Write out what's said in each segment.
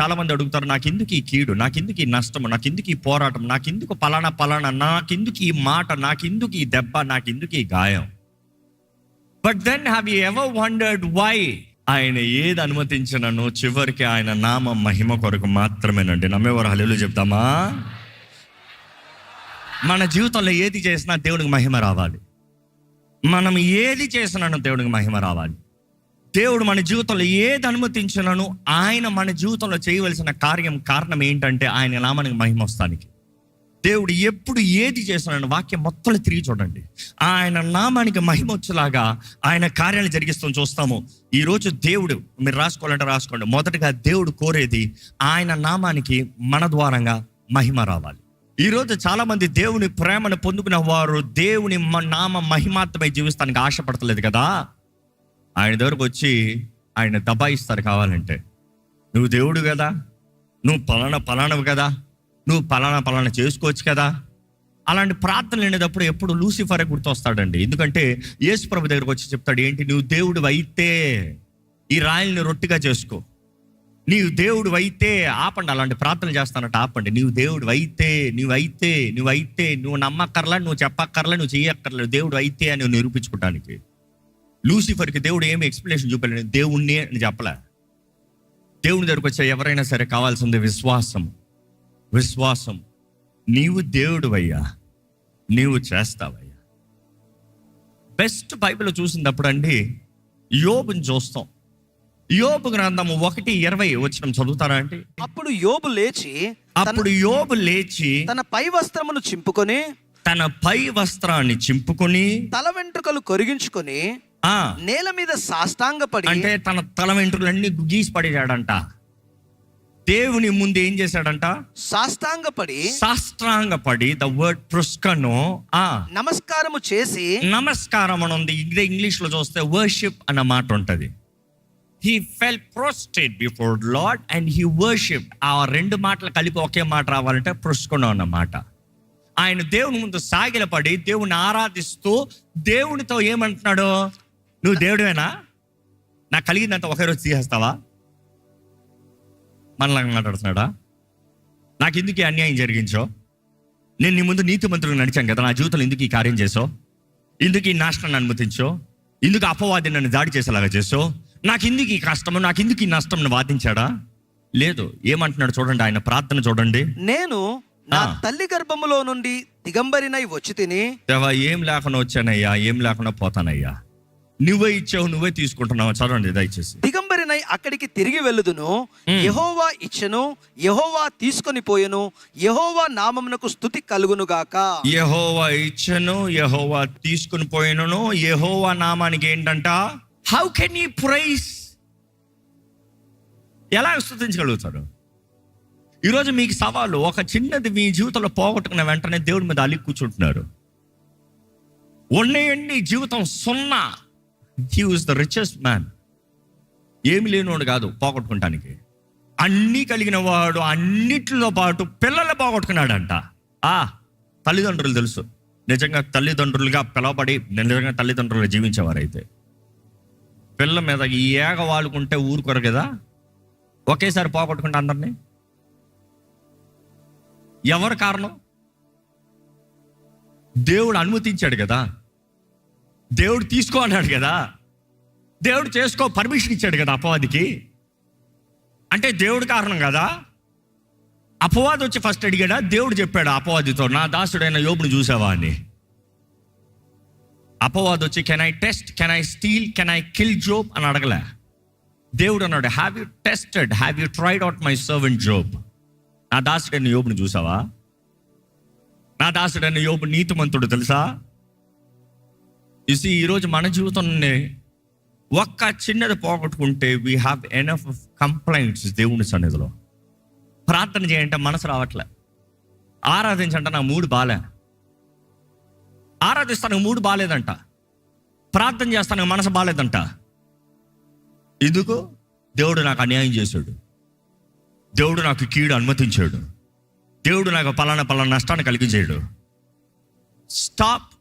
చాలా మంది అడుగుతారు నాకెందుకు ఈ కీడు? నాకెందుకు ఈ నష్టం? నాకెందుకు ఈ పోరాటం? నాకెందుకు పలానా పలానా? నాకెందుకు ఈ మాట? నాకెందుకు ఈ దెబ్బ? నాకెందుకు ఈ గాయం? But then have you ever wondered why ఆయన ఏది అనుమతించినను చివరికి ఆయన నామ మహిమ కొరకు మాత్రమేనండి. నమ్మేవారు హలేలు చెప్తామా? మన జీవితంలో ఏది చేసినా దేవునికి మహిమ రావాలి. మనం ఏది చేసినాను దేవునికి మహిమ రావాలి. దేవుడు మన జీవితంలో ఏది అనుమతించినను ఆయన మన జీవితంలో చేయవలసిన కార్యం కారణం ఏంటంటే ఆయన నామానికి మహిమ వస్తానికి. దేవుడు ఎప్పుడు ఏది చేస్తున్నాడు వాక్యం మొత్తం తిరిగి చూడండి. ఆయన నామానికి మహిమ వచ్చేలాగా ఆయన కార్యాలు జరిగిస్తాం చూస్తాము. ఈరోజు దేవుడు మీరు రాసుకోవాలంటే రాసుకోండి. మొదటగా దేవుడు కోరేది ఆయన నామానికి మన ద్వారంగా మహిమ రావాలి. ఈరోజు చాలామంది దేవుని ప్రేమను పొందుకున్న వారు దేవుని మ- నామ మహిమాత్మై జీవిస్తానికి ఆశపడతలేదు కదా? ఆయన దగ్గరకు వచ్చి ఆయన దబాయిస్తారు కావాలంటే. నువ్వు దేవుడు కదా నువ్వు పలానా పలానవు కదా నువ్వు పలానా పలానా చేసుకోవచ్చు కదా. అలాంటి ప్రార్థనలు లేనప్పుడు ఎప్పుడు లూసిఫరే గుర్తొస్తాడండి. ఎందుకంటే యేసు ప్రభు దగ్గరకు వచ్చి చెప్తాడు ఏంటి నువ్వు దేవుడు అయితే ఈ రాయల్ని రొట్టిగా చేసుకో. నీవు దేవుడు అయితే ఆపండి అలాంటి ప్రార్థనలు చేస్తానంట ఆపండి. నీవు దేవుడు అయితే నువ్వు అయితే నువ్వు అయితే నువ్వు నమ్మక్కర్లా నువ్వు చెప్పక్కర్లా నువ్వు చేయక్కర్లేదు దేవుడు అయితే అని నిరూపించుకోవడానికి లూసిఫర్కి దేవుడు ఏమి ఎక్స్ప్లెనేషన్ చూపలేడు. దేవుణ్ణి అని చెప్పలే. దేవుని దగ్గరకు వచ్చే ఎవరైనా సరే కావాల్సింది విశ్వాసం. విశ్వాసం. నీవు దేవుడు అయ్యా నీవు చేస్తావయ్యా. బెస్ట్ బైబిల్ చూసినప్పుడు అండి యోబుని చూస్తాం. యోబు గ్రంథము ఒకటి ఇరవై వచ్చిన చదువుతారా అండి? అప్పుడు యోబు లేచి అప్పుడు యోబు లేచి తన పై వస్త్రమును చింపుకొని తన పై వస్త్రాన్ని చింపుకొని తల వెంట్రుకలు కొరిగించుకొని నేల మీద సాష్టాంగపడి అంటే తన తల వెంట్రులన్నీ గీసి పడేశాడంట. దేవుని ముందు ఏం చేశాడంట? సాష్టాంగపడి శాస్త్రాంగ పడి ద వర్డ్ పుష్కను ఆ. నమస్కారము చేసి నమస్కారం అని ఉంది ఇదే ఇంగ్లీష్లో చూస్తే వర్షిప్ అన్న మాట ఉంటది. He fell prostrate before Lord and he worship ఆ రెండు మాటలు కలిపి ఒకే మాట రావాలంటే పుష్కను అన్న మాట. ఆయన దేవుని ముందు సాగిలపడి దేవుని ఆరాధిస్తూ దేవునితో ఏమంటున్నాడు? నువ్వు దేవుడివేనా? నాకు కలిగిందంత ఒకే రోజు తీసేస్తావా? మనలాగా మాట్లాడుతున్నాడా? నాకు ఎందుకు అన్యాయం జరిగించో? నేను నీ ముందు నీతి మంత్రులు నడిచాను కదా నా జీవితంలో ఎందుకు ఈ కార్యం చేసావు ఎందుకు ఈ నాశనాన్ని అనుమతించో? ఎందుకు అపవాది నన్ను దాడి చేసేలాగా చేసావు నాకు ఎందుకు ఈ కష్టము? నాకు ఎందుకు ఈ నష్టం వాదించాడా? లేదు ఏమంటున్నాడు చూడండి ఆయన ప్రార్థన చూడండి. నేను నా. తల్లి గర్భములో నుండి దిగంబరినై వచ్చి తిని ఏం లేకుండా వచ్చానయ్యా ఏం లేకుండా పోతానయ్యా. నువ్వే ఇచ్చావు నువ్వే తీసుకుంటున్నావు. చదవండి దయచేసి. దిగంబరినై అక్కడికి తిరిగి వెళ్ళుదును. యహోవా ఇచ్చను యహోవా తీసుకొని పోయెను యహోవా నామమునకు స్థుతి కలుగును గాక యహోవా ఇచ్చను యహోవా తీసుకుని పోయినను యహోవా నామానికి ఏంటంట? హౌ కెన్ ఈ ప్రైస్ ఎలా స్థుతించగలుగుతారు? ఈరోజు మీకు సవాలు ఒక చిన్నది మీ జీవితంలో పోగొట్టుకున్న వెంటనే దేవుడి మీద అలిగి కూర్చుంటున్నారు. ఉన్నాయండి జీవితం సున్నా. He was the richest man ఏమి లేనివాడు కాదు పోగొట్టుకుంటానికి. అన్నీ కలిగిన వాడు అన్నిటితో పాటు పిల్లలు పోగొట్టుకున్నాడంట. ఆ తల్లిదండ్రులు తెలుసు. నిజంగా తల్లిదండ్రులుగా పిలవబడి నిజంగా తల్లిదండ్రులు జీవించేవారైతే. పిల్ల మీద ఈ ఏగ వాడుకుంటే ఊరుకోరు కదా? ఒకేసారి పోగొట్టుకుంటా అందరినీ? ఎవరు కారణం? దేవుడు అనుమతించాడు కదా. దేవుడు తీసుకో అన్నాడు కదా. దేవుడు చేసుకో పర్మిషన్ ఇచ్చాడు కదా అపవాదికి. అంటే దేవుడు కారణం కదా. అపవాది వచ్చి ఫస్ట్ అడిగాడా? దేవుడు చెప్పాడు అపవాదితో నా దాసుడైన యోబుని చూసావా? అని. అపవాది వచ్చి can I test can I steal can I kill Job అని అడగలే. దేవుడు అన్నాడు have you tested have you tried out my servant Job నా దాసుడైన యోబుని చూసావా? నా దాసుడైన యోబు నీతిమంతుడు తెలుసా? ఇసి ఈరోజు మన జీవితంలోనే ఒక్క చిన్నది పోగొట్టుకుంటే వీ హ్యావ్ ఎనఫ్ కంప్లైంట్స్ దేవుని సన్నిధిలో. ప్రార్థన చేయంటే మనసు రావట్లే. ఆరాధించంటే నా మూడు బాలే. ఆరాధిస్తానికి మూడు బాగాలేదంట ప్రార్థన చేస్తానికి మనసు బాగాలేదంట ఎందుకు? దేవుడు నాకు అన్యాయం చేశాడు. దేవుడు నాకు కీడు అనుమతించాడు. దేవుడు నాకు పలానా పలానా నష్టాన్ని కలిగించాడు. Stop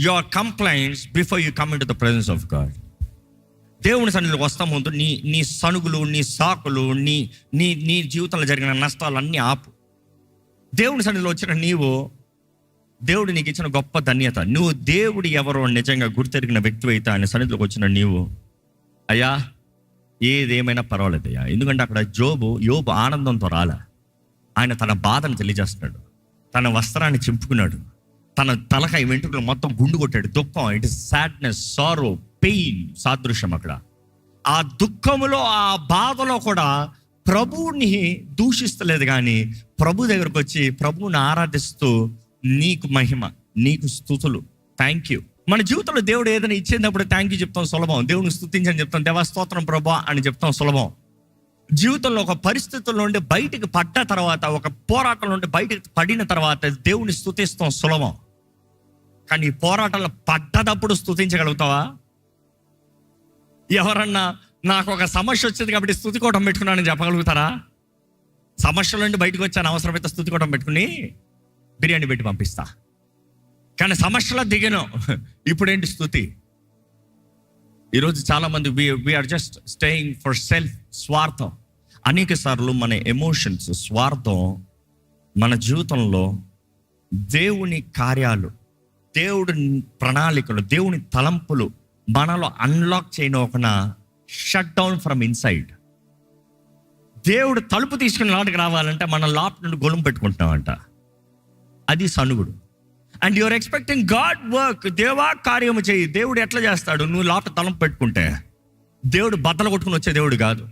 your complaints before you come into the presence of God దేవుని సన్నిధిలోకి వస్తా ముందు నీ నీ సనుగులు నీ సాకులు నీ నీ నీ జీవితంలో జరిగిన నష్టాలన్నీ ఆపు. దేవుని సన్నిధిలో వచ్చిన నీవు దేవుడు నీకు ఇచ్చిన గొప్ప ధన్యత. నువ్వు దేవుడు ఎవరో నిజంగా గుర్తెరిగిన వ్యక్తి అయితే ఆయన సన్నిధిలోకి వచ్చిన నీవు అయ్యా ఏదేమైనా పర్వాలేదు అయ్యా ఎందుకంటే అక్కడ జోబు యోబు ఆనందంతో రాలే. ఆయన తన బాధను తెలియజేస్తున్నాడు. తన వస్త్రాన్ని చింపుకున్నాడు. తన తలకాయ వెంట్రుకలు మొత్తం గుండు కొట్టాడు. దుఃఖం it is sadness sorrow pain సాదృశ్యం అక్కడ. ఆ దుఃఖములో ఆ బాధలో కూడా ప్రభువుని దూషిస్తలేదు కానీ ప్రభు దగ్గరకు వచ్చి ప్రభువుని ఆరాధిస్తూ నీకు మహిమ నీకు స్థుతులు. థ్యాంక్ యూ మన జీవితంలో దేవుడు ఏదైనా ఇచ్చేటప్పుడు థ్యాంక్ యూ చెప్తాం సులభం. దేవుని స్థుతించని చెప్తాం దేవస్తోత్రం ప్రభు ప్రభా అని చెప్తాం సులభం. జీవితంలో ఒక పరిస్థితుల్లో నుండి బయటికి పడ్డ తర్వాత ఒక పోరాటం నుండి బయటికి పడిన తర్వాత దేవుని స్థుతిస్తాం సులభం. కానీ ఈ పోరాటాలు పడ్డదప్పుడు స్థుతించగలుగుతావా ఎవరన్నా నాకు ఒక సమస్య వచ్చింది కాబట్టి స్థుతి కోటం పెట్టుకున్నానని చెప్పగలుగుతారా? సమస్యల నుండి బయటకు వచ్చాను అవసరమైతే స్థుతి కోటం పెట్టుకుని బిర్యానీ పెట్టి పంపిస్తా. కానీ సమస్యలో దిగను. ఇప్పుడేంటి స్థుతి ఈరోజు చాలామంది we we're just staying for self స్వార్థం అనేక సార్లు మన ఎమోషన్స్ స్వార్థం మన జీవితంలో దేవుని కార్యాలు దేవుడి ప్రణాళికలు దేవుని తలంపులు మనలో అన్లాక్ చేయని ఒకన షట్ డౌన్ ఫ్రమ్ ఇన్సైడ్ దేవుడు తలుపు తీసుకుని లోటుకు రావాలంటే మన లాప్ నుండి గొలుం పెట్టుకుంటున్నామంట. అది సనుగుడు. And your expecting God work దేవా కార్యము చేయి దేవుడు ఎట్లా చేస్తాడు? నువ్వు లోట తలంపు పెట్టుకుంటే దేవుడు బద్దలు కొట్టుకుని వచ్చే దేవుడు కాదు.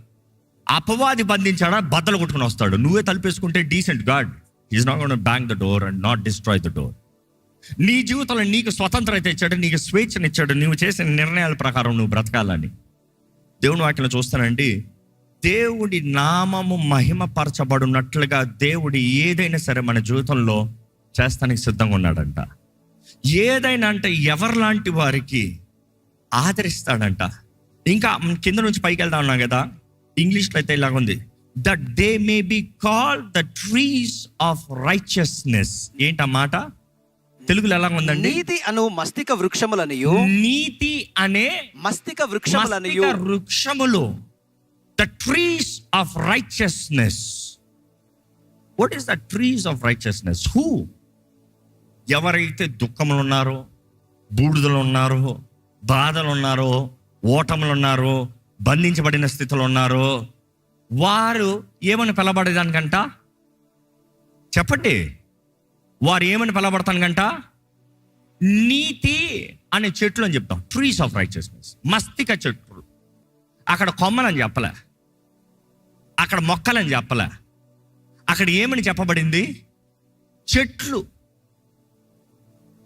అపవాది బంధించాడా? బద్దలు కొట్టుకుని వస్తాడు. నువ్వే తలుపేసుకుంటే decent God is not gonna bang the door and not destroy the door నీ జీవితంలో నీకు స్వతంత్రత ఇచ్చాడు నీకు స్వేచ్ఛనిచ్చాడు నువ్వు చేసిన నిర్ణయాల ప్రకారం నువ్వు బ్రతకాలని. దేవుని వాక్యం చూస్తానండి దేవుడి నామము మహిమపరచబడినట్లుగా దేవుడు ఏదైనా సరే మన జీవితంలో చేస్తానికి సిద్ధంగా ఉన్నాడంట. ఏదైనా అంటే ఎవరిలాంటి వారికి ఆదరిస్తాడంట. ఇంకా కింద నుంచి పైకి వెళ్తా ఉన్నాం కదా ఇంగ్లీష్లో అయితే ఇలాగ ఉంది. That they may be call the trees of righteousness ఏంట మాట? తెలుగులో ఎలా ఉందండి? నీతి అను మస్తిక వృక్షములనియు. నీతి అనే మస్తిక వృక్షములనియు. వృక్షములు. The trees of righteousness what is the trees of righteousness who ఎవరైతే దుఃఖములు ఉన్నారో బూడిదలు ఉన్నారో బాధలు ఉన్నారో ఓటములు ఉన్నారో బంధించబడిన స్థితిలో ఉన్నారో వారు ఏమని పిలబడేదానికంట చెప్పండి. వారు ఏమని పిలబడతానికంట నీతి అనే చెట్లు అని చెప్తాం. ట్రీస్ ఆఫ్ రైచియస్నెస్ మస్తిక చెట్లు. అక్కడ కొమ్మలని చెప్పలే. అక్కడ మొక్కలని చెప్పలే. అక్కడ ఏమని చెప్పబడింది? చెట్లు.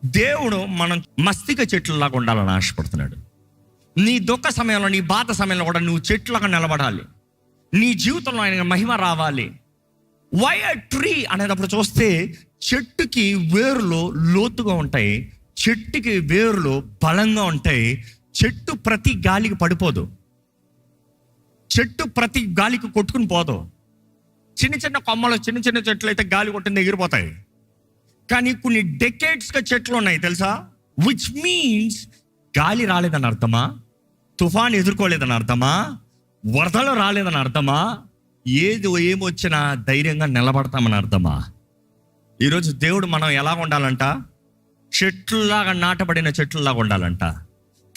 దేవుడు మనం మస్తిక చెట్లలాగా ఉండాలని ఆశపడుతున్నాడు. నీ దుఃఖ సమయంలో నీ బాధ సమయంలో కూడా నువ్వు చెట్లుగా నిలబడాలి. నీ జీవితంలో ఆయన మహిమ రావాలి. వై అ ట్రీ అనేటప్పుడు చూస్తే చెట్టుకి వేర్లు లోతుగా ఉంటాయి చెట్టుకి వేర్లు బలంగా ఉంటాయి. చెట్టు ప్రతి గాలికి పడిపోదు. చెట్టు ప్రతి గాలికి కొట్టుకుని పోదు. చిన్న చిన్న కొమ్మలు చిన్న చిన్న చెట్లు అయితే గాలి కొట్టింది ఎగిరిపోతాయి కానీ కొన్ని డెకేట్స్గా చెట్లు ఉన్నాయి తెలుసా? విచ్ మీన్స్ గాలి రాలేదని అర్థమా? తుఫాన్ ఎదుర్కోలేదని అర్థమా? వరదలు రాలేదని అర్థమా? ఏది ఏమొచ్చినా ధైర్యంగా నిలబడతామని అర్థమా? ఈరోజు దేవుడు మనం ఎలా ఉండాలంట? చెట్లులాగా నాటబడిన చెట్లులాగా ఉండాలంట.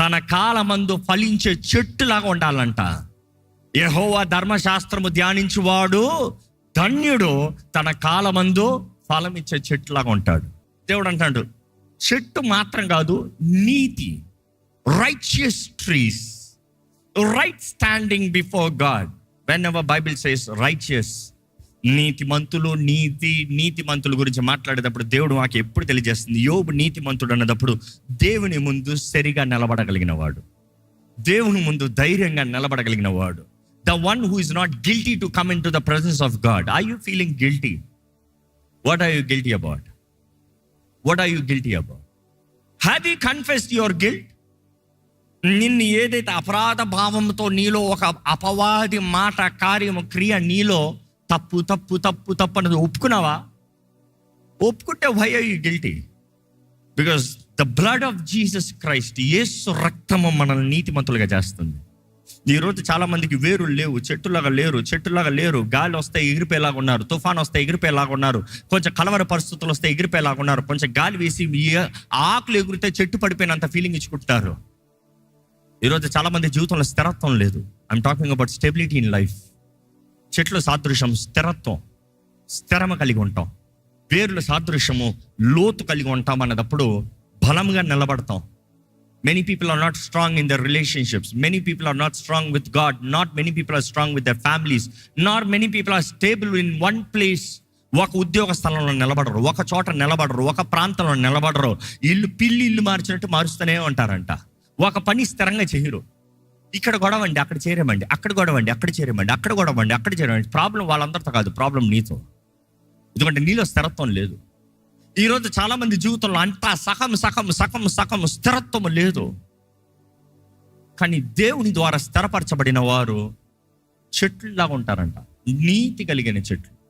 తన కాలమందు ఫలించే చెట్టులాగా ఉండాలంట. యహోవా ధర్మశాస్త్రము ధ్యానించువాడు ధన్యుడు తన కాలమందు ఫలమిచ్చే చెట్టులాగా ఉంటాడు. దేవుడు అంటాడు చెట్టు మాత్రం కాదు నీతి righteous trees right standing before God whenever Bible says righteous నీతిమంతులు నీతి నీతిమంతుల గురించి మాట్లాడేటప్పుడు దేవుడు మాకు ఎప్పుడు తెలియజేస్తుంది? యోబు నీతిమంతుడు అన్నదప్పుడు దేవుని ముందు సరిగా నిలబడగలిగిన వాడు దేవుని ముందు ధైర్యంగా నిలబడగలిగిన వాడు the one who is not guilty to come into the presence of God I you feeling guilty what are you guilty about what are you guilty about have you confessed your guilt నిన్ను ఏదైతే అపరాధ భావంతో నీలో ఒక అపవాది మాట కార్యము క్రియ నీలో తప్పు తప్పు తప్పు తప్పు అన్నది ఒప్పుకున్నావా? ఒప్పుకుంటే why are you guilty because the blood of Jesus Christ Yesu రక్తము మనల్ని నీతిమంతులుగా చేస్తుంది. ఈ రోజు చాలా మందికి లేవు చెట్టులాగా లేరు చెట్టులాగా లేరు గాలి వస్తే ఎగిరిపోయేలాగా ఉన్నారు తుఫాన్ వస్తే ఎగిరిపోయేలాగా ఉన్నారు కొంచెం కలవర పరిస్థితులు వస్తే ఎగిరిపోయేలాగా ఉన్నారు కొంచెం గాలి వేసి ఆకులు ఎగిరితే చెట్టు పడిపోయినంత ఫీలింగ్ ఇచ్చుకుంటారు ఈరోజు చాలా మంది జీవితంలో స్థిరత్వం లేదు. I'm talking about stability in life చెట్లు సాదృశ్యం స్థిరత్వం స్థిరమ కలిగి ఉంటాం. వేర్లు సాదృశ్యము లోతు కలిగి ఉంటాం అన్నదప్పుడు బలంగా నిలబడతాం. Many people are not strong in their relationships many people are not strong with God not many people are strong with their families not many people are stable in one place ఒక ఉద్యోగ స్థలంలో నిలబడరు ఒక చోట నిలబడరు ఒక ప్రాంతంలో నిలబడరు. ఇల్లు పిల్లి ఇల్లు మార్చినట్టు మారుస్తూనే ఉంటారంట. ఒక పని స్థిరంగా చేయరు. ఇక్కడ గొడవండి అక్కడ చేరేమండి అక్కడ గొడవండి అక్కడ చేరేమండి అక్కడ గొడవండి అక్కడ చేరేమండి. ప్రాబ్లం వాళ్ళందరితో కాదు ప్రాబ్లం నీతో. ఎందుకంటే నీలో స్థిరత్వం లేదు. ఈరోజు చాలామంది జీవితంలో అంతా సగం సగం సగం సగం స్థిరత్వం లేదు. కానీ దేవుని ద్వారా స్థిరపరచబడిన వారు చెట్లులాగా ఉంటారంట. నీతి కలిగిన చెట్లు.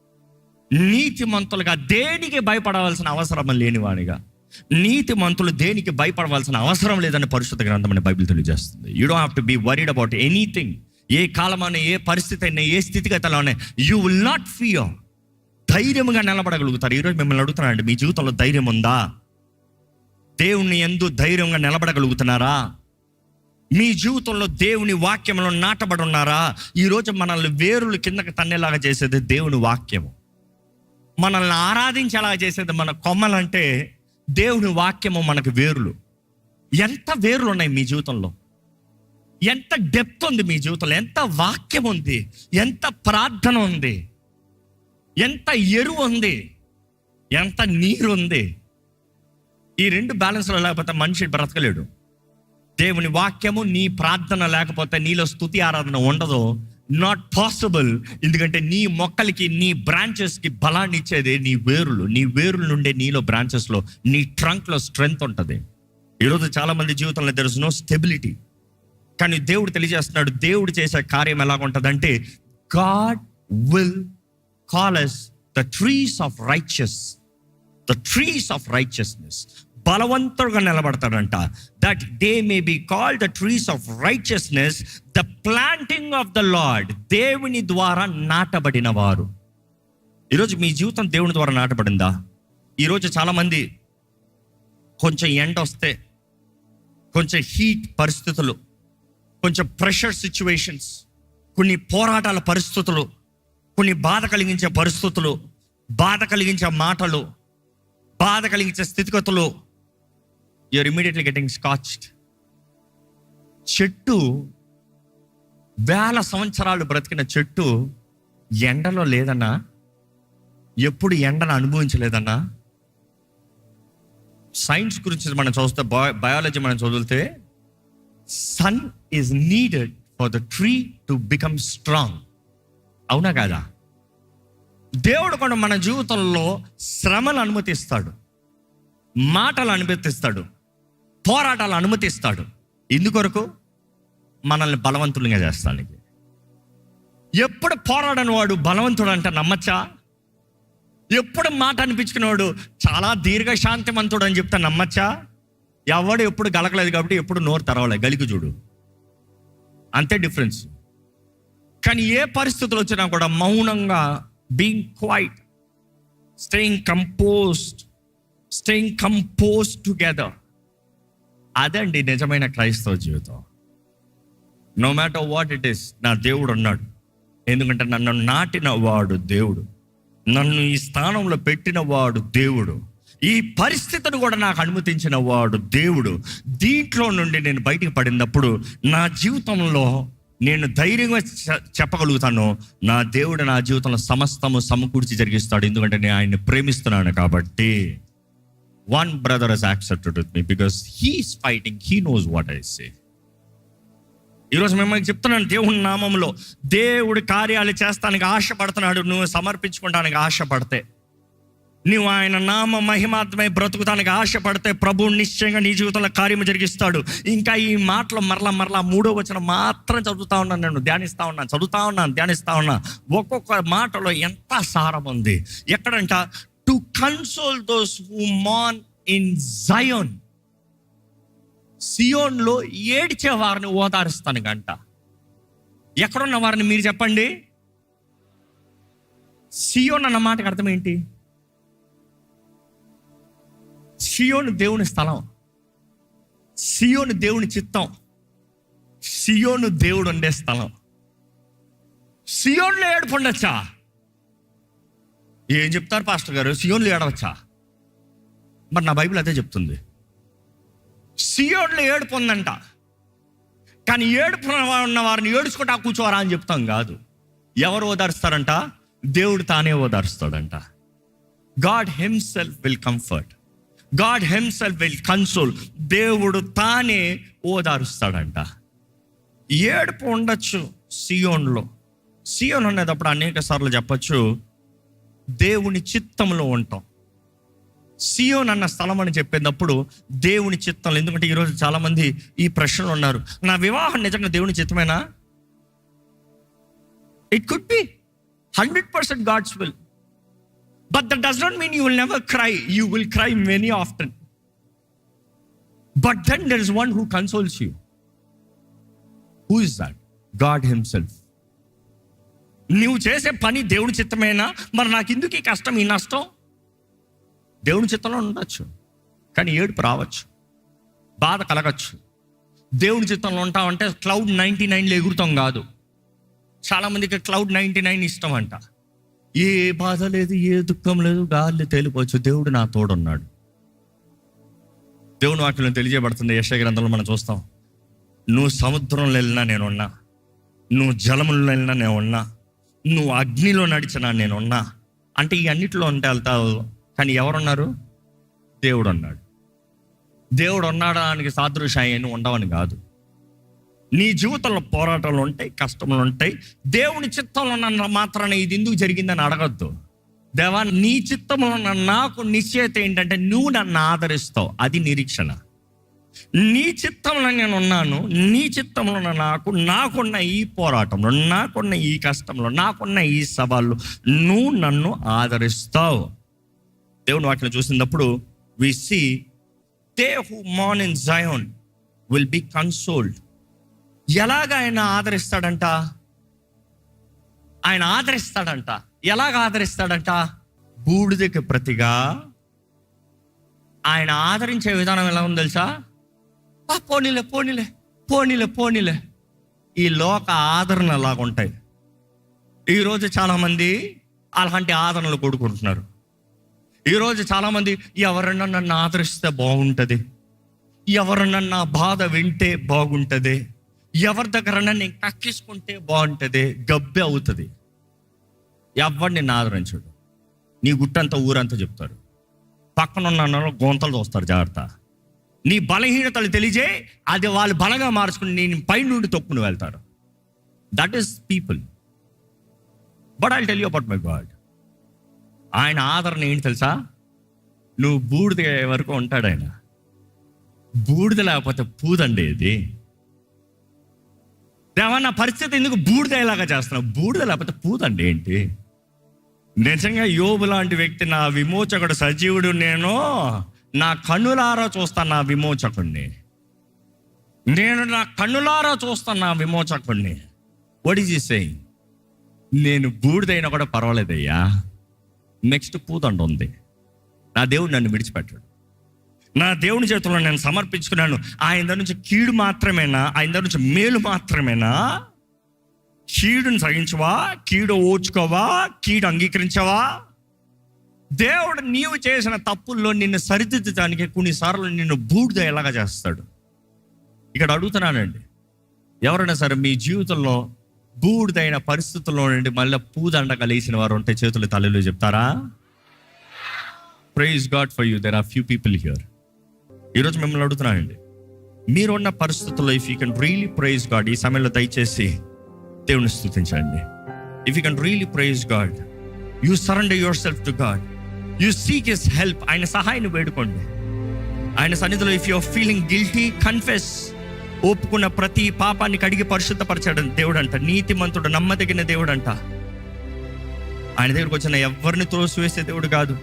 నీతి మంతులుగా దేనికి భయపడవలసిన అవసరం లేనివాడిగా నీతి మంతులు దేనికి భయపడవలసిన అవసరం లేదని పరిశుద్ధ గ్రంథం అనే బైబిల్ తెలియజేస్తుంది. You don't have to be worried about anything ఏ కాలమైనా ఏ పరిస్థితి అయినా ఏ స్థితిగతలోనే యూ విల్ నాట్ ఫియర్ ధైర్యంగా నిలబడగలుగుతారు. ఈరోజు మిమ్మల్ని అడుగుతున్నానండి మీ జీవితంలో ధైర్యం ఉందా? దేవుణ్ణి ఎందు ధైర్యంగా నిలబడగలుగుతున్నారా? మీ జీవితంలో దేవుని వాక్యంలో నాటబడి ఉన్నారా? ఈరోజు మనల్ని వేరులు కిందకి తన్నేలాగా చేసేది దేవుని వాక్యము. మనల్ని ఆరాధించేలాగా చేసేది మన కొమ్మలంటే దేవుని వాక్యము మనకు వేరులు. ఎంత వేరులు ఉన్నాయి మీ జీవితంలో? ఎంత డెప్త్ ఉంది మీ జీవితంలో? ఎంత వాక్యం ఉంది? ఎంత ప్రార్థన ఉంది? ఎంత ఎరువు ఉంది? ఎంత నీరు ఉంది? ఈ రెండు బ్యాలెన్స్లో లేకపోతే మనిషి బ్రతకలేడు. దేవుని వాక్యము నీ ప్రార్థన లేకపోతే నీలో స్తుతి ఆరాధన ఉండదు. నాట్ పాసిబుల్ ఎందుకంటే నీ మొక్కలకి నీ బ్రాంచెస్కి బలాన్ని ఇచ్చేది నీ వేరులు. నీ వేరుల నుండే నీలో బ్రాంచెస్లో నీ ట్రంక్లో స్ట్రెంగ్త్ ఉంటుంది. ఈరోజు చాలా మంది జీవితంలో దెర్ ఇస్ నో స్టెబిలిటీ కానీ దేవుడు తెలియజేస్తున్నాడు దేవుడు చేసే కార్యం ఎలాగుంటుందంటే God will calls the trees of righteous the trees of righteousness బలవంతుడుగా నిలబడతాడంట. That they may be call the trees of righteousness the planting of the Lord దేవుని ద్వారా నాటబడిన వారు. ఈరోజు మీ జీవితం దేవుని ద్వారా నాటబడిందా? ఈరోజు చాలామంది కొంచెం ఎండ వస్తే కొంచెం హీట్ పరిస్థితులు కొంచెం ప్రెషర్ సిచ్యువేషన్స్ కొన్ని పోరాటాల పరిస్థితులు కొన్ని బాధ కలిగించే పరిస్థితులు బాధ కలిగించే మాటలు బాధ కలిగించే స్థితిగతులు యూఆర్ ఇమీడియట్లీ గెటింగ్ స్కాచ్డ్ చెట్టు వేల సంవత్సరాలు బ్రతికిన చెట్టు ఎండలో లేదన్నా? ఎప్పుడు ఎండను అనుభవించలేదన్నా? సైన్స్ గురించి మనం చూస్తే బయాలజీ మనం చదివితే sun is needed for the tree to become strong అవునా కాదా? దేవుడు కూడా మన జీవితంలో శ్రమలు అనుమతిస్తాడు. మాటలు అనుమతిస్తాడు. పోరాటాలు అనుమతిస్తాడు. ఎందుకొరకు? మనల్ని బలవంతులుగా చేస్తానికి ఎప్పుడు పోరాడని వాడు బలవంతుడు అంటే నమ్మచ్చా? ఎప్పుడు మాట అనిపించుకునేవాడు చాలా దీర్ఘశాంతిమంతుడు అని చెప్తే నమ్మచ్చా? ఎవడు ఎప్పుడు గలకలేదు కాబట్టి ఎప్పుడు నోరు తెరవలేదు గలికి చూడు. అంతే డిఫరెన్స్ కానీ ఏ పరిస్థితులు వచ్చినా కూడా మౌనంగా being quiet staying composed staying compose together అదండి నిజమైన క్రైస్తవ జీవితం. No matter what it is నా దేవుడు ఉన్నాడు. ఎందుకంటే నన్ను నాటిన వాడు దేవుడు. నన్ను ఈ స్థానంలో పెట్టిన వాడు దేవుడు. ఈ పరిస్థితిని కూడా నాకు అనుమతించిన వాడు దేవుడు. దీంట్లో నుండి నేను బయటికి పడినప్పుడు నా జీవితంలో నేను ధైర్యంగా చెప్పగలుగుతాను. నా దేవుడు నా జీవితంలో సమస్తము సమకూర్చి జరిగిస్తాడు. ఎందుకంటే నేను ఆయన్ని ప్రేమిస్తున్నాను కాబట్టి. One brother he's accepted with me because he's fighting he knows what I say ఈరోజు మిమ్మల్ని చెప్తున్నాను దేవుని నామంలో. దేవుడి కార్యాలు చేస్తానికి ఆశపడుతున్నాడు నువ్వు సమర్పించుకోవడానికి ఆశపడితే. నువ్వు ఆయన నామ మహిమాత్మై బ్రతుకుతానికి ఆశపడితే ప్రభు నిశ్చయంగా నీ జీవితంలో కార్యము జరిగిస్తాడు. ఇంకా ఈ మాటలు మరలా మరలా మూడో వచ్చిన మాత్రం చదువుతా ఉన్నాను నేను ధ్యానిస్తా ఉన్నాను చదువుతా ఉన్నాను ధ్యానిస్తా ఉన్నా ఒక్కొక్క మాటలో ఎంత సారం ఉంది. ఎక్కడంట? కన్సోల్ దోస్ హూ మాన్ ఇన్ జయోన్ సియోన్లో ఏడ్చే వారిని ఓదారుస్తాను గంట. ఎక్కడున్న వారిని మీరు చెప్పండి? సియోన్ అన్న మాటకు అర్థం ఏంటి? సియోన్ దేవుని స్థలం. సియోను దేవుని చిత్తం. సియోను దేవుడు ఉండే స్థలం. సియోన్లో ఏడుపు ఉండొచ్చా? ఏం చెప్తారు పాస్టర్ గారు? సియోన్లు ఏడవచ్చా మరి నా బైబిల్ అదే చెప్తుంది. సియోన్లు ఏడుపు ఉందంట. కానీ ఏడుపు ఉన్న వారిని ఏడుచుకుంటా కూర్చోరా అని చెప్తాం కాదు. ఎవరు ఓదారుస్తారంట? దేవుడు తానే ఓదారుస్తాడంట. God himself will comfort God himself will console దేవుడు తానే ఓదారుస్తాడంట. ఏడుపు ఉండొచ్చు సియోన్లో. సియోన్ అనేటప్పుడు అనేక సార్లు చెప్పచ్చు దేవుని చిత్తంలో ఉంటాం. సియోన్ అన్న స్థలం అని చెప్పేటప్పుడు దేవుని చిత్తంలో ఎందుకంటే ఈరోజు చాలామంది ఈ ప్రశ్నలు ఉన్నారు నా వివాహం నిజంగా దేవుని చిత్తమేనా? It could be hundred percent God's will but that does not mean you will never cry you will cry many often but then there is one who consoles you who is that God himself నువ్వు చేసే పని దేవుని చిత్తమేనా? మరి నాకు ఎందుకు ఈ కష్టం ఈ నష్టం? దేవుని చిత్తంలో ఉండొచ్చు కానీ ఏడుపు రావచ్చు బాధ కలగచ్చు. దేవుని చిత్తంలో ఉంటామంటే క్లౌడ్ నైంటీ నైన్లో ఎగురుతాం కాదు. చాలామందికి క్లౌడ్ నైంటీ నైన్ ఇష్టం అంట ఏ బాధ లేదు ఏ దుఃఖం లేదు గాలి తేలిపోవచ్చు దేవుడు నా తోడున్నాడు. దేవుని వాక్యం తెలియజేయబడుతుంది యశ గ్రంథంలో మనం చూస్తాం. నువ్వు సముద్రంలో వెళ్ళినా నేనున్నా నువ్వు జలములో వెళ్ళినా నేను ఉన్నా నువ్వు అగ్నిలో నడిచినా నేనున్నా. అంటే ఈ అన్నిటిలో ఉంటే వెళ్తావు. కానీ ఎవరున్నారు? దేవుడు అన్నాడు దేవుడు ఉన్నాడానికి సాదృశ్యాన్ని ఉండవని కాదు. నీ జీవితంలో పోరాటాలు ఉంటాయి కష్టములు ఉంటాయి. దేవుని చిత్తంలో నన్ను మాత్రాన ఇది ఎందుకు జరిగిందని అడగద్దు. దేవా నీ చిత్తంలో నాకు నిశ్చయిత ఏంటంటే నువ్వు నన్ను ఆదరిస్తావు. అది నిరీక్షణ. నీ చిత్తంలో నేను ఉన్నాను నీ చిత్తంలో నాకు నాకున్న ఈ పోరాటంలో నాకున్న ఈ కష్టంలో నాకున్న ఈ సవాళ్ళు నువ్వు నన్ను ఆదరిస్తావు. దేవుని వాటిని చూసినప్పుడు we see they who Maan in Zion will be consoled ఎలాగ ఆయన ఆదరిస్తాడంట? ఆయన ఆదరిస్తాడంట. ఎలాగ ఆదరిస్తాడంట? బూడిదకి ప్రతిగా. ఆయన ఆదరించే విధానం ఎలా ఉంది తెలుసా? "ఆ, పోనీలే పోనీలే పోనీలే పోనీలే. ఈ లోక ఆదరణ అలాగ ఉంటాయి ఈరోజు చాలామంది అలాంటి ఆదరణలు కూడుకుంటున్నారు ఈరోజు చాలామంది ఎవరన్నా నన్ను ఆదరిస్తే బాగుంటుంది. ఎవరన్నా నా బాధ వింటే బాగుంటుంది. ఎవరి దగ్గరన్నా నేను కక్కించుకుంటే బాగుంటుంది. గబ్బె అవుతుంది. ఎవరు నిన్ను ఆదరించడు నీ గుట్టంతా ఊరంతా చెప్తారు. పక్కనున్న గోంతలు చూస్తారు జాగ్రత్త. నీ బలహీనతలు తెలియజే అది వాళ్ళు బలంగా మార్చుకుని నేను పై నుండి తొక్కుని వెళ్తారు. That is people but I tell you about my God ఆయన ఆదరణ ఏంటి తెలుసా? నువ్వు బూడిద వరకు ఉంటాడు ఆయన. బూడిద లేకపోతే పూదండి ఇది దేవా పరిస్థితి ఎందుకు బూడిద ఇలాగా చేస్తున్నావు? బూడిద లేకపోతే పూదండి ఏంటి? నిజంగా యోబు లాంటి వ్యక్తి నా విమోచకుడు సజీవుడు నేను. నా కన్నులారా చూస్తాను నా విమోచకుణ్ణి. నేను నా కన్నులారా చూస్తాను నా విమోచకుణ్ణి. వాట్ ఈజ్ ఈ సెయింగ్ నేను బూడిదైనా కూడా పర్వాలేదయ్యా. నెక్స్ట్ పూదండ ఉంది. నా దేవుడు నన్ను విడిచిపెట్టాడు. నా దేవుని చేతుల్లో నేను సమర్పించుకున్నాను. ఆయన దగ్గర నుంచి కీడు మాత్రమేనా? ఆయన దగ్గర నుంచి మేలు మాత్రమేనా? కీడుని సహించవా? కీడు ఓచుకోవా? కీడు అంగీకరించవా? దేవుడు నీవు చేసిన తప్పుల్లో నిన్ను సరిదిద్దడానికి కొన్నిసార్లు నిన్ను బూడిద ఎలాగా చేస్తాడు? ఇక్కడ అడుగుతున్నానండి. ఎవరైనా సరే మీ జీవితంలో బూడిదైన పరిస్థితుల్లో నుండి మళ్ళీ పూదండ కలిసిన వారు ఉంటే చేతులు తల్లిలో చెప్తారా? Praise God for you there are few people here ఈరోజు మిమ్మల్ని అడుగుతున్నానండి. మీరున్న పరిస్థితుల్లో if you can really praise God ఈ సమయంలో దయచేసి దేవుని స్థుతించండి if you can really praise God you surrender yourself to God you seek his help ఆయన సహాయాన్ని వేడుకోండి. ఆయన సన్నిధిలో if your feeling guilty confess ఒప్పుకున్న ప్రతి పాపాన్ని కడిగి పరిశుద్ధపరచాడు దేవుడు అంట నీతిమంతుడు నమ్మదగిన దేవుడు అంట ఆయన దగ్గరకు వచ్చిన ఎవరిని త్రోసివేసే దేవుడు కాదు.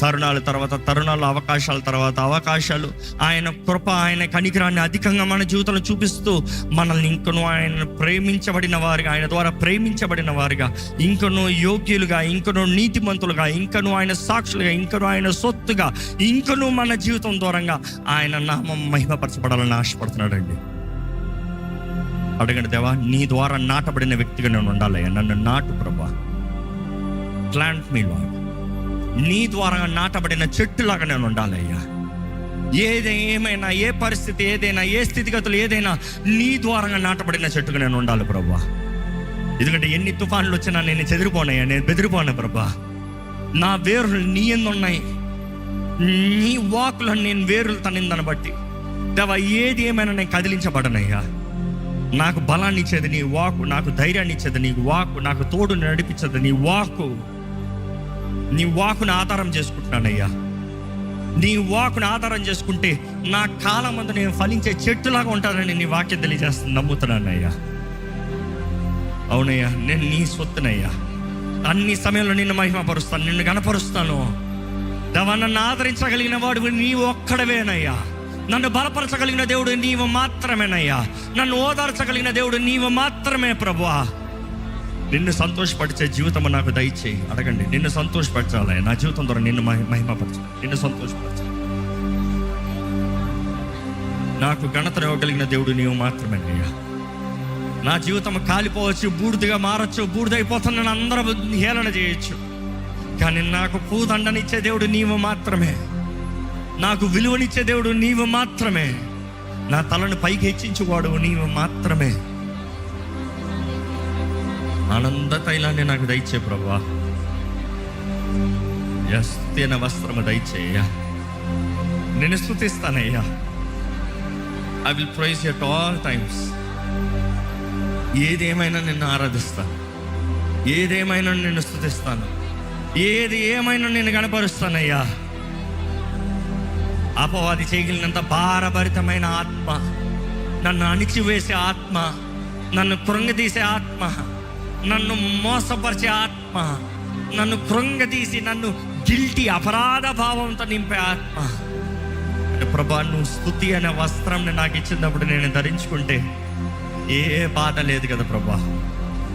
తరుణాల తర్వాత తరుణాలు అవకాశాల తర్వాత అవకాశాలు ఆయన కృప ఆయన కనికరాన్ని అధికంగా మన జీవితంలో చూపిస్తూ మనల్ని ఇంకను ఆయన ప్రేమించబడిన వారిగా ఆయన ద్వారా ప్రేమించబడిన వారిగా ఇంకను యోగ్యులుగా ఇంకను నీతిమంతులుగా ఇంకను ఆయన సాక్షులుగా ఇంకను ఆయన సొత్తుగా ఇంకను మన జీవితం దూరంగా ఆయన నామం మహిమపరచబడాలని ఆశపడుతున్నాడండి. అడగండి దేవా నీ ద్వారా నాటబడిన వ్యక్తిగా నేను ఉండాలయ్యా నన్ను నాటు ప్రభా. ప్లాంట్ మీ లాడ్ నీ ద్వారా నాటబడిన చెట్టులాగా నేను ఉండాలయ్యా. ఏదేమైనా ఏమైనా ఏ పరిస్థితి ఏదైనా ఏ స్థితిగతులు ఏదైనా నీ ద్వారా నాటబడిన చెట్టుగా నేను ఉండాలి ప్రభా. ఎందుకంటే ఎన్ని తుఫాన్లు వచ్చినా నేను చెదిరిపోనాయా నేను బెదిరిపోను ప్రభా. నా వేరులు నీ ఉన్నాయి నీ వాకులను నేను వేరులు తనిందని బట్టి. దేవా ఏది ఏమైనా నేను కదిలించబడనయ్యా. నాకు బలాన్ని ఇచ్చేది నీ వాకు నాకు ధైర్యాన్ని ఇచ్చేది నీ వాకు నాకు తోడు నడిపించేది నీ వాకు. నీ వాకును ఆధారం చేసుకుంటున్నానయ్యా. నీ వాకును ఆధారం చేసుకుంటే నా కాలం అంతా నేను ఫలించే చెట్టులాగా ఉంటానని నీ వాక్యం తెలియజేస్తుంది. నమ్ముతున్నానయ్యా. అవునయ్యా నేను నీ సొత్తునయ్యా. అన్ని సమయంలో నిన్ను మహిమపరుస్తాను నిన్ను గణపరుస్తాను నన్ను ఆదరించగలిగిన వాడు నీవు ఒక్కడవేనయ్యా. నన్ను బలపరచగలిగిన దేవుడు నీవు మాత్రమేనయ్యా. నన్ను ఓదార్చగలిగిన దేవుడు నీవు మాత్రమే ప్రభువా. నిన్ను సంతోషపరిచే జీవితం నాకు దయచేయి. అడగండి నిన్ను సంతోషపరచాలి. నా జీవితం ద్వారా నిన్ను మహి మహిమపరచాలి. నిన్ను సంతోషపరచాలి. నాకు ఘనత ఇవ్వగలిగిన దేవుడు నీవు మాత్రమే అయ్యా. నా జీవితం కాలిపోవచ్చు బూడిదగా మారచ్చు బూడిదైపోతుందని అందరూ హేళన చేయొచ్చు. కానీ నాకు పూదండనిచ్చే దేవుడు నీవు మాత్రమే. నాకు విలువనిచ్చే దేవుడు నీవు మాత్రమే. నా తలను పైకి హెచ్చించువాడు నీవు మాత్రమే. ఆనంద తైలాన్ని నాకు దయచే ప్రభా. ఎస్తేన వస్త్రము దయచేయ్యా నేను స్థుతిస్తానయ్యా I will praise at all times ఏదేమైనా నిన్ను ఆరాధిస్తాను. ఏదేమైనా నిన్ను స్థుతిస్తాను ఏది ఏమైనా నేను కనపరుస్తానయ్యా అపవాది చేయగలిగినంత భారభరితమైన ఆత్మ నన్ను అణిచివేసే ఆత్మ నన్ను కృంగదీసే ఆత్మ నన్ను మోసపరిచే ఆత్మ నన్ను కృంగదీసి నన్ను గిల్టీ అపరాధ భావంతో నింపే ఆత్మ. అంటే ప్రభా నువ్వు స్థుతి అనే వస్త్రం నాకు ఇచ్చినప్పుడు నేను ధరించుకుంటే ఏ బాధ లేదు కదా ప్రభా.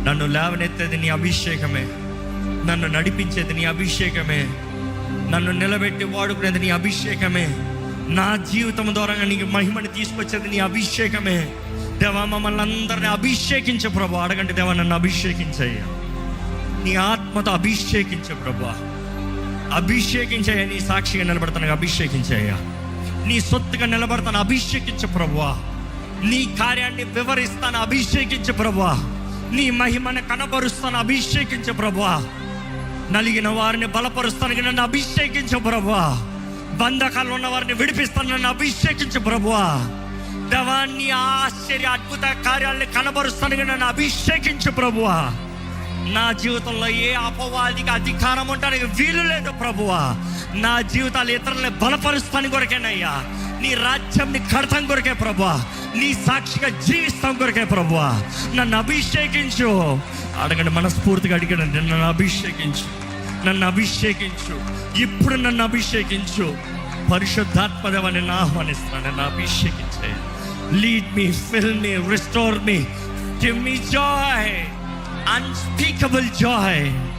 నన్ను లేవనెత్తేది నీ అభిషేకమే నన్ను నడిపించేది నీ అభిషేకమే నన్ను నిలబెట్టి వాడుకునేది నీ అభిషేకమే నా జీవితం ద్వారా నీకు మహిమని తీసుకొచ్చేది నీ అభిషేకమే. దేవా మమ్మల్ని అందరిని అభిషేకించే ప్రభు. అడగండి దేవా నన్ను అభిషేకించయ్యా. నీ ఆత్మతో అభిషేకించే ప్రభా. అభిషేకించయ్యా నీ సాక్షిగా నిలబడతాను అభిషేకించయ్యా. నీ సొత్తుగా నిలబడతాను అభిషేకించే ప్రభువా నీ కార్యాన్ని వివరిస్తాను అభిషేకించే ప్రభువా నీ మహిమను కనబరుస్తాను అభిషేకించే ప్రభువా నలిగిన వారిని బలపరుస్తానికి నన్ను అభిషేకించు ప్రభువా బంధకాలు ఉన్న వారిని విడిపిస్తాను నన్ను అభిషేకించు ప్రభువా దేవాన్ని ఆశ్చర్య అద్భుత కార్యాలను కనబరుస్తానికి నన్ను అభిషేకించు ప్రభువా. నా జీవితంలో ఏ అపవాదికి అధికారం ఉండడానికి వీలు లేదు ప్రభువా. నా జీవితాలు ఇతరులని బలపరుస్తాను కొరకేనయ్యా. నీ రాజ్యంని కడతం కొరకే ప్రభువా. నీ సాక్షిగా జీవిస్తాం కొరకే ప్రభువా. నన్ను అభిషేకించు. అడగండి మనస్ఫూర్తిగా అడిగడండి నన్ను అభిషేకించు. నన్ను అభిషేకించు. ఇప్పుడు నన్ను అభిషేకించు. పరిశుద్ధాత్మదేవాన్ని ఆహ్వానిస్తున్నాను నన్ను అభిషేకించేయండి lead me fill me restore me give me joy unspeakable joy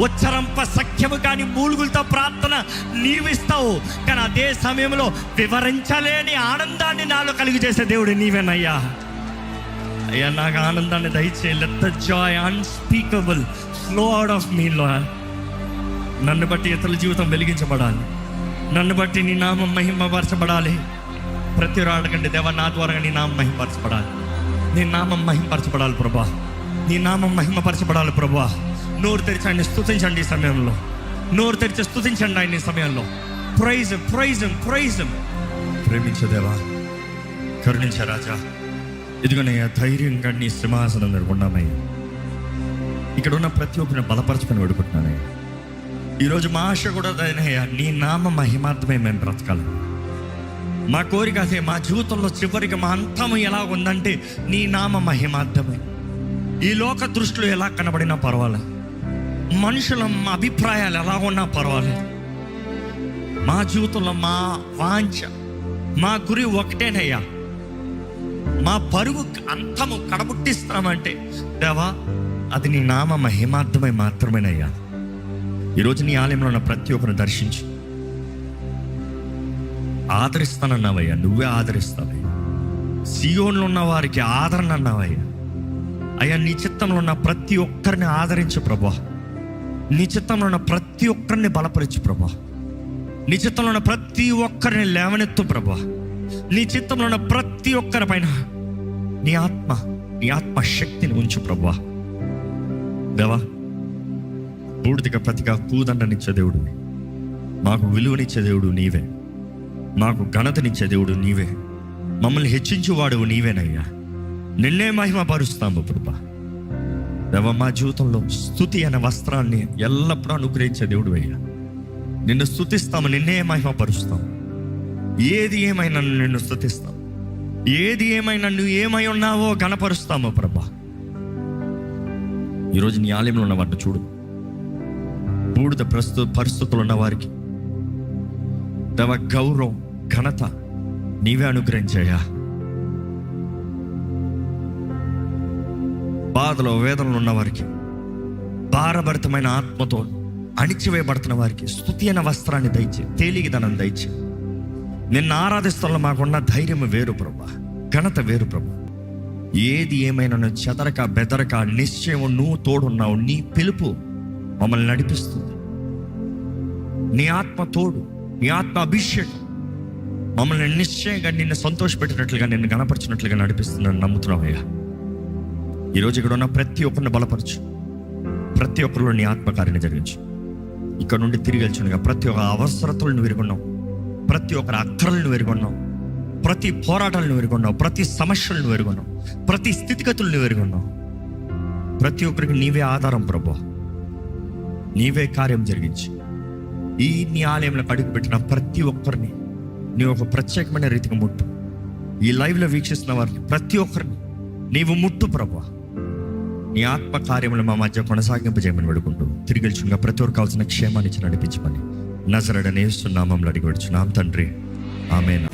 ఉచ్చరంప సఖ్యము కానీ మూలుగులతో ప్రార్థన నీవిస్తావు. కానీ అదే సమయంలో వివరించలేని ఆనందాన్ని నాలో కలిగి చేసే దేవుడు నీవేనయ్యా. అయ్యా నాకు ఆనందాన్ని దయచే let the joy unspeakable flow out of me లో నన్ను బట్టి ఇతరుల జీవితం వెలిగించబడాలి. నన్ను బట్టి నీ నామం మహిమపరచబడాలి. ప్రతి అడగండి దేవ నా ద్వారా నీ నామం మహిమపరచబడాలి నీ నామం మహిమపరచబడాలి ప్రభా. నీ నామం మహిమపరచబడాలి ప్రభా. నోరు తెరిచండి స్థుతించండి స్తుతించండి ఈ సమయంలో. నోరు తెరిచి స్తుతించండి ఆయన ఈ సమయంలో. ప్రైజ్ ప్రైజ్ ప్రైజ్ ప్రేమించదేవా కరుణించ రాజా ఇదిగోనయ్యా ధైర్యంగా నీ సింహాసనం మీద ఇక్కడ ఉన్న ప్రతి ఒక్కరిని బలపరచుకొని పెడుకుంటున్నానయ్యా ఈరోజు మా ఆశ కూడా అదేనయ్యా నీ నామ మహిమార్థమే మేము బ్రతకాలి. మా కోరిక అదే మా జీవితంలో చివరికి మా అంతం ఎలా ఉందంటే నీ నామ మహిమార్థమే. ఈ లోక దృష్టిలో ఎలా కనబడినా పర్వాలే. మనుషుల అభిప్రాయాలు ఎలా ఉన్నా పర్వాలేదు మా జీవితంలో మా వాంఛ మా గురి ఒకటేనయ్యా. మా పరుగు అంతము కడబుట్టిస్తామంటే దేవా అది నీ నామ మహిమార్థమై మాత్రమేనయ్యా. ఈరోజు నీ ఆలయంలో ఉన్న ప్రతి ఒక్కరిని దర్శించు. ఆదరిస్తానన్నావయ్యా. నువ్వే ఆదరిస్తావయ్యా. సియోన్లో ఉన్న వారికి ఆదరణ అన్నావయ్యా అయ్యా నీ చిత్తంలో ఉన్న ప్రతి ఒక్కరిని ఆదరించు ప్రభా. నీ చిత్తంలో ఉన్న ప్రతి ఒక్కరిని బలపరచు ప్రభా. నీ చిత్తంలో ఉన్న ప్రతి ఒక్కరిని లేవనెత్తు ప్రభా. నీ చిత్తంలో ఉన్న ప్రతి ఒక్కరి పైన నీ ఆత్మ నీ ఆత్మ శక్తిని ఉంచు ప్రభా. దేవా బూడిదిగా ప్రతిగా కూదండనిచ్చే దేవుడు మాకు విలువనిచ్చే దేవుడు నీవే. మాకు ఘనతనిచ్చే దేవుడు నీవే. మమ్మల్ని హెచ్చించువాడు నీవేనయ్యా. నిన్నే మహిమ పరుస్తాము ప్రభా దేవ మా జీవితంలో స్థుతి అనే వస్త్రాన్ని ఎల్లప్పుడూ అనుగ్రహించే దేవుడు అయ్యా నిన్ను స్థుతిస్తాము నిన్నే మహిమ పరుస్తాం ఏది ఏమైనా నిన్ను స్థుతిస్తాం. ఏది ఏమైనా నువ్వు ఏమై ఉన్నావో గణపరుస్తామో ప్రభా ఈరోజు నీ ఆలయంలో ఉన్న వాటిని చూడు. బూడిద ప్రస్తు పరిస్థితులు ఉన్న వారికి. దేవ గౌరవం ఘనత నీవే అనుగ్రహించాయా? బాధలో వేదనలు ఉన్నవారికి భారభరితమైన ఆత్మతో అణిచివేయబడుతున్న వారికి స్థుతి అయిన వస్త్రాన్ని దయచే తేలిగిదనం దయచే. నిన్న ఆరాధిస్తున్న మాకున్న ధైర్యం వేరు ప్రభా ఘనత వేరు ప్రభు. ఏది ఏమైనా చెదరక బెదరక నిశ్చయం నువ్వు తోడున్నావు నీ పిలుపు మమ్మల్ని నడిపిస్తుంది. నీ ఆత్మ తోడు నీ ఆత్మ అభిషేకం. మమ్మల్ని నిశ్చయంగా నిన్ను సంతోషపెట్టినట్లుగా నిన్ను గణపరిచినట్లుగా నడిపిస్తుందని నమ్ముతున్నావయ్యా ఈరోజు ఇక్కడ ఉన్న ప్రతి ఒక్కరిని బలపరచు. ప్రతి ఒక్కరిలో నీ ఆత్మకార్యం జరిగించు. ఇక్కడ నుండి తిరిగి వెళ్చుండగా ప్రతి ఒక్క అవసరతలను వెరుగున్నాం ప్రతి ఒక్కరి అక్కరలను వెరుగున్నాం ప్రతి పోరాటాలను వెరుగున్నాం ప్రతి సమస్యలను వెరుగున్నాం ప్రతి స్థితిగతులను వెరుగున్నాం ప్రతి ఒక్కరికి నీవే ఆధారం ప్రభు. నీవే కార్యం జరిగించి. ఈ నీ ఆలయంలో అడుగుపెట్టిన ప్రతి ఒక్కరిని నీవు ఒక ప్రత్యేకమైన రీతిగా ముట్టు. ఈ లైవ్లో వీక్షిస్తున్న వారిని ప్రతి ఒక్కరిని నీవు ముట్టు ప్రభా. నీ ఆత్మ కార్యములు మా మధ్య కొనసాగింపజేయమని పెడుకుంటూ తిరిగి వెళ్చుగా ప్రతి ఒక్కరు కావాల్సిన క్షేమాన్ని ఇచ్చి నడిపించమని నజరడనేస్తున్నామంలో అడిగి వచ్చున్నాం తండ్రి. ఆమె